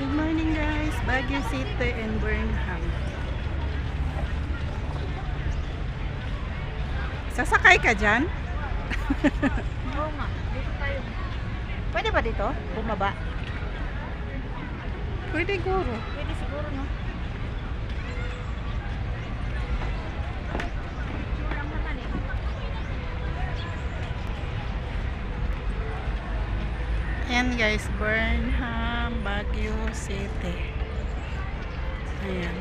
Good morning guys, Baguio City and Burnham. Sasakay ka dyan? Oo nga, dito tayo. Pwede ba dito? Bumaba? Pwede guro. Pwede siguro, no? Picture lang naman eh. Ayan guys, Burnham, Baguio City. Ayan.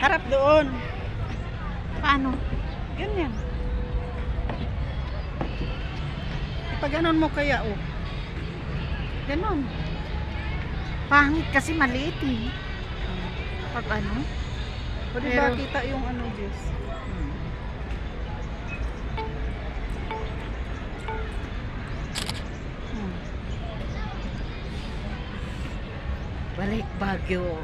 Harap doon. Paano? Ganyan. Ipaganon mo kaya oh. Ganon. Pangit kasi maliit eh. Pag ano? Pwede Pero- ba kita yung ano, Diyos? Hmm. Balik Baguio.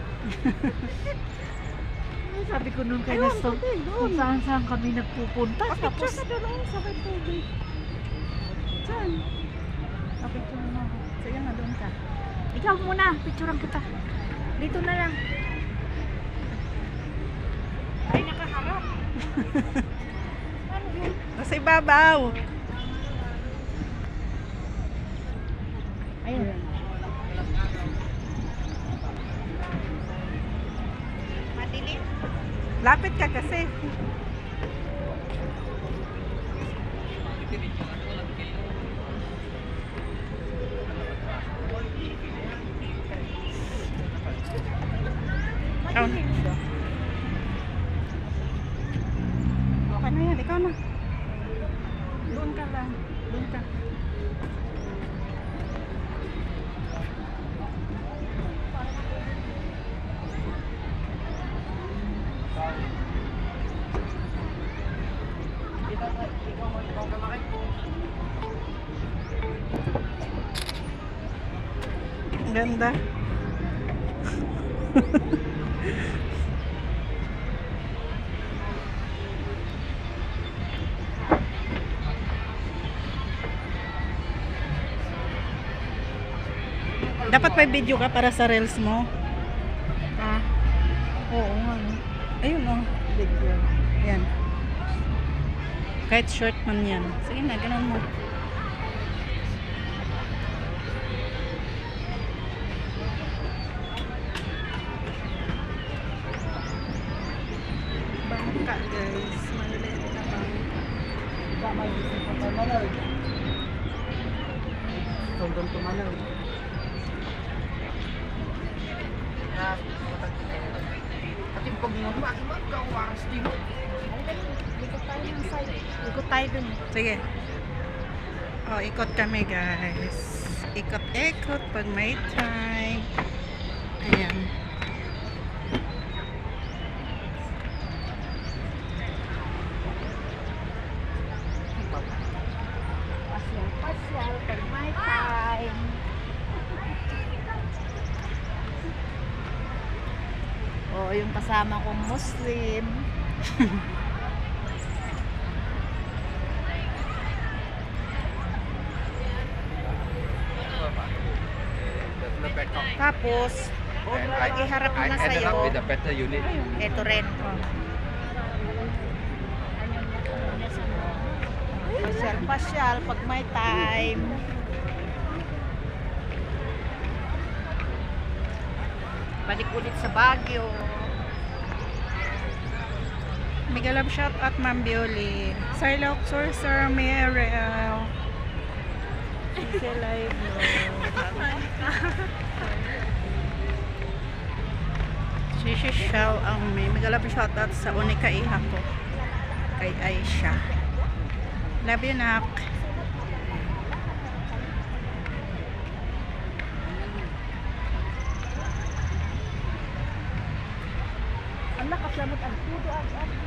Sabi ko nung kay Nestor, kung saan saan kami nagpupunta. Tapos ka doon sa tubig. Saan? Papicture mo ako. Sige na, doon ka. ikaw muna, picturean kita. Dito na lang. Ay, nakaharap. ano yun? Nasa ibabaw. Ayun. Madilim. Lapit ka kasi. Madilim siya. Okay na yan, ikaw na. Doon ka lang. Doon ka. Ganda. Dapat may video ka para sa reels mo. Ah, oo nga. Ayun oh, video. Yan. Kahit short man yan. Sige na, ganun mo. Bangka guys. Maliliit na bangka. Tonton tumanaw. Kasi pag mga ka waras di mo. Ikot tayo dun. Sige. Oh, ikot kami guys. Ikot-ikot pag may time. Ayan. Pasyal, pasyal, pag may time. Oo, yung kasama kong Muslim. Tapos, pag iharap mo na I ended sa'yo, up with a better unit. ito rin. Oh. Pasyal, pasyal, pag may time. Balik ulit sa Baguio. Mega love shot at Ma'am Bioli. Sir Luxor, Sir Merel. Easy live Si Shishal ang may mega love shot at sa unika iha ko. Kay Aisha. Love you, Nak. Ang nakaslamot ang tudo ang ang.